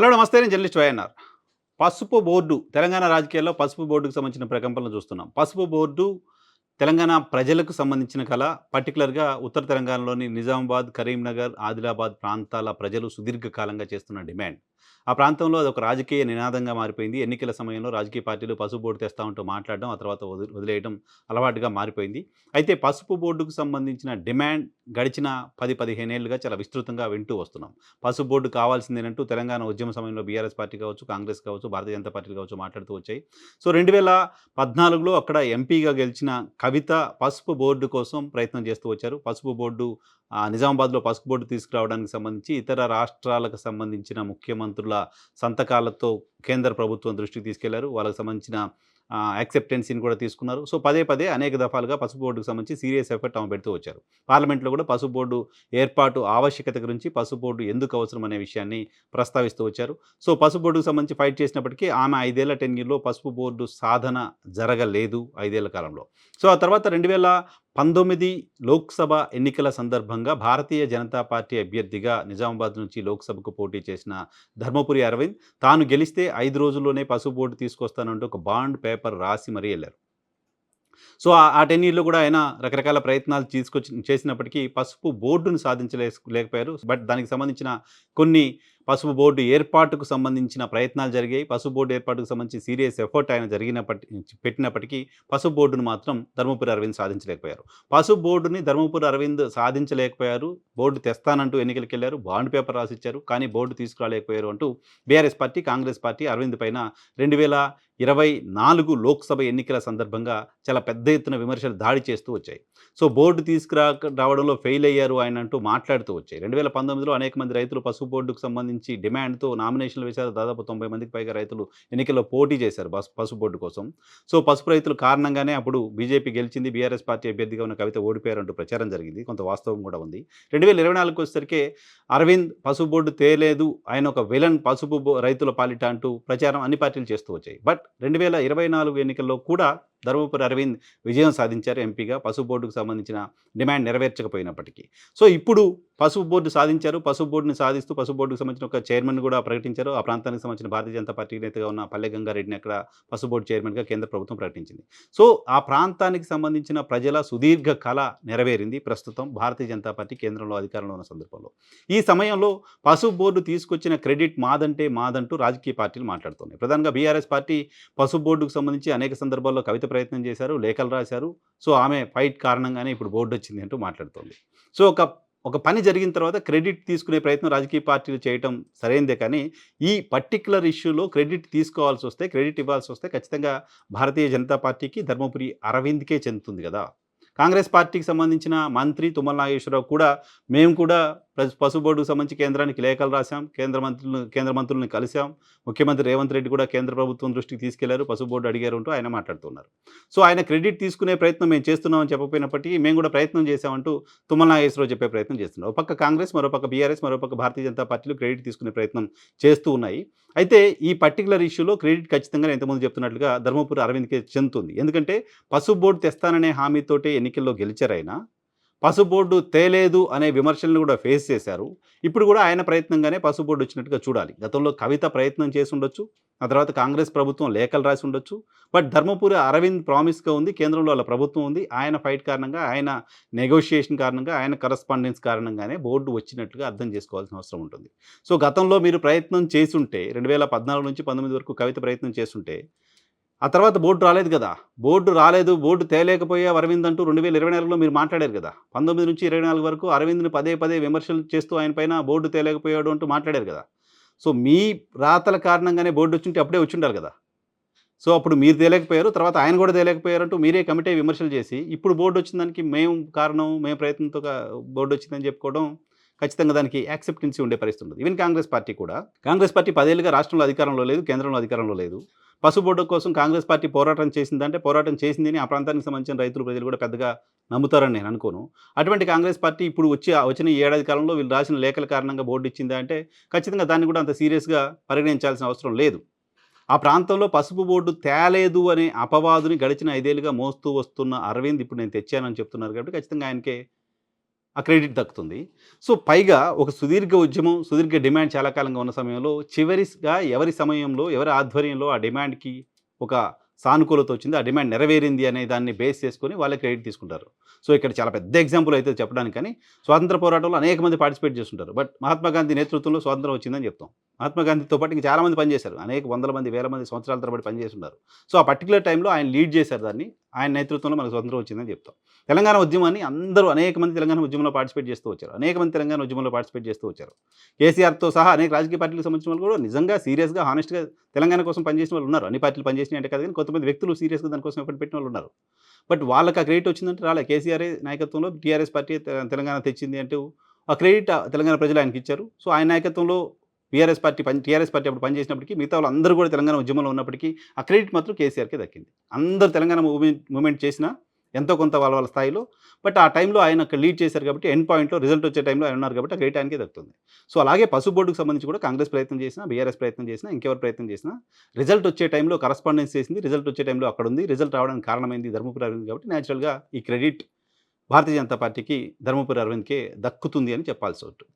Hello నమస్తే నేను journalist YNR. పసుపు బోర్డు తెలంగాణ రాజకీయాల్లో పసుపు బోర్డుకు సంబంధించిన ప్రకంపనలు చూస్తున్నాం. పసుపు బోర్డు తెలంగాణ ప్రజలకు సంబంధించిన కళ పర్టికులర్గా ఉత్తర తెలంగాణలోని నిజామాబాద్ కరీంనగర్ ఆదిలాబాద్ ప్రాంతాల ప్రజలు సుదీర్ఘకాలంగా చేస్తున్న డిమాండ్. ఆ ప్రాంతంలో అది ఒక రాజకీయ నినాదంగా మారిపోయింది. ఎన్నికల సమయంలో రాజకీయ పార్టీలు పసుపు బోర్డు తెస్తా ఉంటూ మాట్లాడడం ఆ తర్వాత వదిలి వదిలేయడం అలవాటుగా మారిపోయింది. అయితే పసుపు బోర్డుకు సంబంధించిన డిమాండ్ గడిచిన పది పదిహేను ఏళ్ళుగా చాలా విస్తృతంగా వింటూ వస్తున్నాం. పసుపు బోర్డు కావాల్సిందేనంటూ తెలంగాణ ఉద్యమ సమయంలో బీఆర్ఎస్ పార్టీ కావచ్చు కాంగ్రెస్ కావచ్చు భారతీయ జనతా పార్టీ కావచ్చు మాట్లాడుతూ వచ్చాయి. సో రెండు వేల పద్నాలుగులో అక్కడ ఎంపీగా గెలిచిన కవిత పసుపు బోర్డు కోసం ప్రయత్నం చేస్తూ వచ్చారు. పసుపు బోర్డు నిజామాబాద్లో పసుపు బోర్డు తీసుకురావడానికి సంబంధించి ఇతర రాష్ట్రాలకు సంబంధించిన ముఖ్యమంత్రి మంత్రుల సంతకాలతో కేంద్ర ప్రభుత్వం దృష్టికి తీసుకెళ్ళారు. వాళ్ళకి సంబంధించిన యాక్సెప్టెన్సీని కూడా తీసుకున్నారు. సో పదే పదే అనేక దఫాలుగా పసుపు బోర్డుకు సంబంధించి సీరియస్ ఎఫర్ట్ ఆమె పెడుతూ వచ్చారు. పార్లమెంట్లో కూడా పసుపు బోర్డు ఏర్పాటు ఆవశ్యకత గురించి పసుపు బోర్డు ఎందుకు అవసరం అనే విషయాన్ని ప్రస్తావిస్తూ వచ్చారు. సో పసుపు బోర్డుకు సంబంధించి ఫైట్ చేసినప్పటికీ ఆమె ఐదేళ్ళ టెన్యూర్లో పసుపు బోర్డు సాధన జరగలేదు ఐదేళ్ళ కాలంలో. సో ఆ తర్వాత రెండు వేల పంతొమ్మిది లోక్సభ ఎన్నికల సందర్భంగా భారతీయ జనతా పార్టీ అభ్యర్థిగా నిజామాబాద్ నుంచి లోక్సభకు పోటీ చేసిన ధర్మపురి అరవింద్ తాను గెలిస్తే ఐదు రోజుల్లోనే పసుపు బోర్డు తీసుకొస్తానంటూ ఒక బాండ్ పేపర్ రాసి మరీ వెళ్ళారు. సో ఆ- టెన్ ఇయర్లో కూడా ఆయన రకరకాల ప్రయత్నాలు తీసుకొచ్చి చేసినప్పటికీ పసుపు బోర్డును సాధించలే లేకపోయారు. బట్ దానికి సంబంధించిన కొన్ని పసుపు బోర్డు ఏర్పాటుకు సంబంధించిన ప్రయత్నాలు జరిగాయి. పసుపు బోర్డు ఏర్పాటుకు సంబంధించి సీరియస్ ఎఫర్ట్ ఆయన జరిగినప్పటి పెట్టినప్పటికీ పసుపు బోర్డును మాత్రం ధర్మపురి అరవింద్ సాధించలేకపోయారు. పసుపు బోర్డుని ధర్మపురి అరవింద్ సాధించలేకపోయారు. బోర్డు తెస్తానంటూ ఎన్నికలకు వెళ్ళారు బాండ్ పేపర్ రాసిచ్చారు. కానీ బోర్డు తీసుకురాలేకపోయారు అంటూ BRS party Congress party Aravind పైన రెండు వేల ఇరవై నాలుగు లోక్సభ ఎన్నికల సందర్భంగా చాలా పెద్ద ఎత్తున విమర్శలు దాడి చేస్తూ వచ్చాయి. సో బోర్డు తీసుకురా రావడంలో ఫెయిల్ అయ్యారు ఆయన అంటూ మాట్లాడుతూ వచ్చాయి. రెండు వేల పంతొమ్మిదిలో అనేక మంది రైతులు పసుపు బోర్డుకు సంబంధించి డిమాండ్తో నామినేషన్లు వేశారు. దాదాపు తొంభై మందికి పైగా రైతులు ఎన్నికల్లో పోటీ చేశారు బస్ పసుపు బోర్డు కోసం. సో పసుపు రైతుల కారణంగానే అప్పుడు బీజేపీ గెలిచింది. బీఆర్ఎస్ పార్టీ అభ్యర్థిగా ఉన్న కవిత ఓడిపోయారంటూ ప్రచారం జరిగింది. కొంత వాస్తవం కూడా ఉంది. రెండు వేల ఇరవై నాలుగుకి వచ్చేసరికి అరవింద్ పసుపు బోర్డు తేలేదు. ఆయన ఒక విలన్ పసుపు రైతుల పాలిట అంటూ ప్రచారం అన్ని పార్టీలు చేస్తూ వచ్చాయి. బట్ రెండు వేల ఇరవై నాలుగు ఎన్నికల్లో కూడా ధర్మపురి అరవింద్ విజయం సాధించారు ఎంపీగా. పసుపు బోర్డుకు సంబంధించిన డిమాండ్ నెరవేర్చకపోయినప్పటికీ. సో ఇప్పుడు పసుపు బోర్డు సాధించారు. పసుపు బోర్డుని సాధిస్తూ పసుపు బోర్డుకు సంబంధించిన ఒక చైర్మన్ కూడా ప్రకటించారు. ఆ ప్రాంతానికి సంబంధించిన భారతీయ జనతా పార్టీ నేతగా ఉన్న పల్లె గంగారెడ్డిని అక్కడ పసుపు బోర్డు చైర్మన్గా కేంద్ర ప్రభుత్వం ప్రకటించింది. సో ఆ ప్రాంతానికి సంబంధించిన ప్రజల సుదీర్ఘ కళ నెరవేరింది ప్రస్తుతం భారతీయ జనతా పార్టీ కేంద్రంలో అధికారంలో ఉన్న సందర్భంలో. ఈ సమయంలో పసుపు బోర్డు తీసుకొచ్చిన క్రెడిట్ మాదంటే మాదంటూ రాజకీయ పార్టీలు మాట్లాడుతున్నాయి. ప్రధానంగా బీఆర్ఎస్ పార్టీ పసుపు బోర్డుకు సంబంధించి అనేక సందర్భాల్లో కవిత ప్రయత్నం చేశారు లేఖలు రాశారు. సో ఆమె ఫైట్ కారణంగానే ఇప్పుడు బోర్డు వచ్చింది అంటూ మాట్లాడుతోంది. సో ఒక ఒక పని జరిగిన తర్వాత క్రెడిట్ తీసుకునే ప్రయత్నం రాజకీయ పార్టీలు చేయటం సరైందే కానీ ఈ పర్టికులర్ ఇష్యూలో క్రెడిట్ తీసుకోవాల్సి వస్తే క్రెడిట్ ఇవ్వాల్సి వస్తే ఖచ్చితంగా భారతీయ జనతా పార్టీకి ధర్మపురి అరవింద్కే చెందుతుంది కదా. కాంగ్రెస్ పార్టీకి సంబంధించిన మంత్రి తుమ్మల నాగేశ్వరరావు కూడా మేము కూడా పశు పసుపు బోర్డుకు సంబంధించి కేంద్రానికి లేఖలు రాశాం. కేంద్ర మంత్రులను కేంద్ర మంత్రులను కలిశాం. ముఖ్యమంత్రి రేవంత్ రెడ్డి కూడా కేంద్ర ప్రభుత్వం దృష్టికి తీసుకెళ్ళారు. పశుబోర్డు బోర్డు అడిగారు అంటూ ఆయన మాట్లాడుతున్నారు. సో ఆయన క్రెడిట్ తీసుకునే ప్రయత్నం మేము చేస్తున్నామని చెప్పకపోయినప్పటికీ మేము కూడా ప్రయత్నం చేశామంటూ తుమ్మల నాగేశ్వరరావు చెప్పే ప్రయత్నం చేస్తున్నారు. ఒక పక్క కాంగ్రెస్ మరోపక్క బీఆర్ఎస్ మరోపక్క భారతీయ జనతా పార్టీలు క్రెడిట్ తీసుకునే ప్రయత్నం చేస్తూ ఉన్నాయి. అయితే ఈ పర్టికులర్ ఇష్యూలో క్రెడిట్ ఖచ్చితంగా ఎంతమంది ఇంతకుముందు చెప్తున్నట్లుగా ధర్మపురి అరవింద్కే చెందుతుంది. ఎందుకంటే పశుబోర్డు బోర్డు తెస్తాననే హామీతోటే ఎన్నికల్లో గెలిచారైనా పసుబోర్డు తేలేదు అనే విమర్శలను కూడా ఫేస్ చేశారు. ఇప్పుడు కూడా ఆయన ప్రయత్నంగానే పసుబోర్డు వచ్చినట్టుగా చూడాలి. గతంలో కవిత ప్రయత్నం చేసి ఉండొచ్చు ఆ తర్వాత కాంగ్రెస్ ప్రభుత్వం లేఖలు రాసి ఉండొచ్చు బట్ ధర్మపురి అరవింద్ ప్రామిస్గా ఉంది కేంద్రంలో వాళ్ళ ప్రభుత్వం ఉంది. ఆయన ఫైట్ కారణంగా ఆయన నెగోషియేషన్ కారణంగా ఆయన కరస్పాండెన్స్ కారణంగానే బోర్డు వచ్చినట్టుగా అర్థం చేసుకోవాల్సిన అవసరం ఉంటుంది. సో గతంలో మీరు ప్రయత్నం చేసుంటే రెండు వేల పద్నాలుగు నుంచి పంతొమ్మిది వరకు కవిత ప్రయత్నం చేస్తుంటే ఆ తర్వాత బోర్డు రాలేదు కదా. బోర్డు రాలేదు బోర్డు తేలేకపోయే అరవింద్ అంటూ రెండు వేల ఇరవై నాలుగులో మీరు మాట్లాడారు కదా. పంతొమ్మిది నుంచి ఇరవై నాలుగు వరకు అరవింద్ని పదే పదే విమర్శలు చేస్తూ ఆయన పైన బోర్డు తేలేకపోయాడు అంటూ మాట్లాడారు కదా. సో మీ రాతల కారణంగానే బోర్డు వచ్చింటే అప్పుడే వచ్చి ఉండాలి కదా. సో అప్పుడు మీరు తేలేకపోయారు తర్వాత ఆయన కూడా తేలేకపోయారు అంటూ మీరే కమిటీ విమర్శలు చేసి ఇప్పుడు బోర్డు వచ్చిన దానికి మేము కారణం మేము ప్రయత్నంతో బోర్డు వచ్చిందని చెప్పుకోవడం ఖచ్చితంగా దానికి యాక్సెప్టెన్సీ ఉండే పరిస్థితి ఉంటుంది ఈవెన్ కాంగ్రెస్ పార్టీ కూడా. కాంగ్రెస్ పార్టీ పదేళ్ళుగా రాష్ట్రంలో అధికారంలో లేదు కేంద్రంలో అధికారంలో లేదు. పసుపు బోర్డు కోసం కాంగ్రెస్ పార్టీ పోరాటం చేసిందంటే పోరాటం చేసిందని ఆ ప్రాంతానికి సంబంధించిన రైతులు ప్రజలు కూడా పెద్దగా నమ్ముతారని నేను అనుకోను. అటువంటి కాంగ్రెస్ పార్టీ ఇప్పుడు వచ్చి వచ్చిన ఈ ఏడాది కాలంలో వీళ్ళు రాసిన లేఖల కారణంగా బోర్డు ఇచ్చిందా అంటే ఖచ్చితంగా దాన్ని కూడా అంత సీరియస్గా పరిగణించాల్సిన అవసరం లేదు. ఆ ప్రాంతంలో పసుపు బోర్డు తేలేదు అనే అపవాదుని గడిచిన ఐదేళ్ళుగా మోస్తూ వస్తున్న అరవింద్ ఇప్పుడు నేను తెచ్చానని చెప్తున్నారు కాబట్టి ఖచ్చితంగా ఆయనకే ఆ క్రెడిట్ దక్కుతుంది. సో పైగా ఒక సుదీర్ఘ ఉద్యమం సుదీర్ఘ డిమాండ్ చాలా కాలంగా ఉన్న సమయంలో చివరిగా ఎవరి సమయంలో ఎవరి ఆధ్వర్యంలో ఆ డిమాండ్కి ఒక సానుకూలత వచ్చింది ఆ డిమాండ్ నెరవేరింది అనే దాన్ని బేస్ చేసుకొని వాళ్ళే క్రెడిట్ తీసుకుంటారు. సో ఇక్కడ చాలా పెద్ద ఎగ్జాంపుల్ అయితే చెప్పడానికి కానీ స్వాతంత్ర పోరాటంలో అనేక మంది పార్టిసిపేట్ చేస్తుంటారు. బట్ మహాత్మా గాంధీ నేతృత్వంలో స్వాతంత్రం వచ్చిందని చెప్తాం. మహాత్మా గాంధీతో పాటు ఇంకా చాలా మంది పనిచేశారు. అనేక వందల మంది వేల మంది సంవత్సరాల తరబడి పనిచేస్తున్నారు సో ఆ పర్టికులర్ టైంలో ఆయన లీడ్ చేశారు దాన్ని. ఆయన నేతృత్వంలో మనకు స్వతంత్రం వచ్చిందని చెప్తాం. తెలంగాణ ఉద్యమాన్ని అందరూ అనేక మంది తెలంగాణ ఉద్యమంలో పార్టిసిపేట్ చేస్తూ వచ్చారు. అనేక మంది తెలంగాణ ఉద్యమంలో పార్టిసిపేట్ చేస్తూ వచ్చారు. కేసీఆర్తో సహా అనేక రాజకీయ పార్టీలకు సంబంధించిన వాళ్ళు కూడా నిజంగా సీరియస్గా హానెస్ట్గా తెలంగాణ కోసం పనిచేసిన వాళ్ళు ఉన్నారు. అన్ని పార్టీలు పనిచేసినాయి అంటే కాదు కానీ కొంతమంది వ్యక్తులు సీరియస్గా దానికోసం ఎప్పుడు పెట్టిన వాళ్ళు ఉన్నారు. బట్ వాళ్ళకి ఆ క్రెడిట్ వచ్చిందంటే రాలే. కేసీఆర్ నాయకత్వంలో టీఆర్ఎస్ పార్టీ తెలంగాణ తెచ్చింది అంటే ఆ క్రెడిట్ తెలంగాణ ప్రజలు ఆయనకి ఇచ్చారు. సో ఆయన నాయకత్వంలో బీఆర్ఎస్ పార్టీ పని టీఆర్ఎస్ పార్టీ అప్పుడు పనిచేసినప్పటికీ మిగతా వాళ్ళు అందరూ కూడా తెలంగాణ ఉద్యమంలో ఉన్నప్పటికీ ఆ క్రెడిట్ మాత్రం కేసీఆర్కే దక్కింది. అందరూ తెలంగాణ మూవ్మెంట్ మూమెంట్ చేసినా ఎంతో కొంత వాళ్ళ వాళ్ళ స్థాయిలో. బట్ ఆ టైంలో ఆయన అక్కడ లీడ్ చేశారు కాబట్టి ఎండ్ పాయింట్లో రిజల్ట్ వచ్చే టైంలో ఆయన ఉన్నారు కాబట్టి ఆ క్రెడిట్ ఆయనకే దక్కుతుంది. సో అలాగే పసు బోర్డుకు సంబంధించి కూడా కాంగ్రెస్ ప్రయత్నం చేసినా బీఆర్ఎస్ ప్రయత్నం చేసినా ఇంకెవరు ప్రయత్నం చేసినా రిజల్ట్ వచ్చే టైంలో కరస్పాండెన్స్ చేసింది రిజల్ట్ వచ్చే టైంలో అక్కడ ఉంది రిజల్ట్ రావడానికి కారణమైంది ధర్మపురి అరవింద్ కాబట్టి న్యాచురల్గా ఈ క్రెడిట్ భారతీయ జనతా పార్టీకి ధర్మపురి అరవింద్కే దక్కుతుంది అని చెప్పాల్సి ఉంటుంది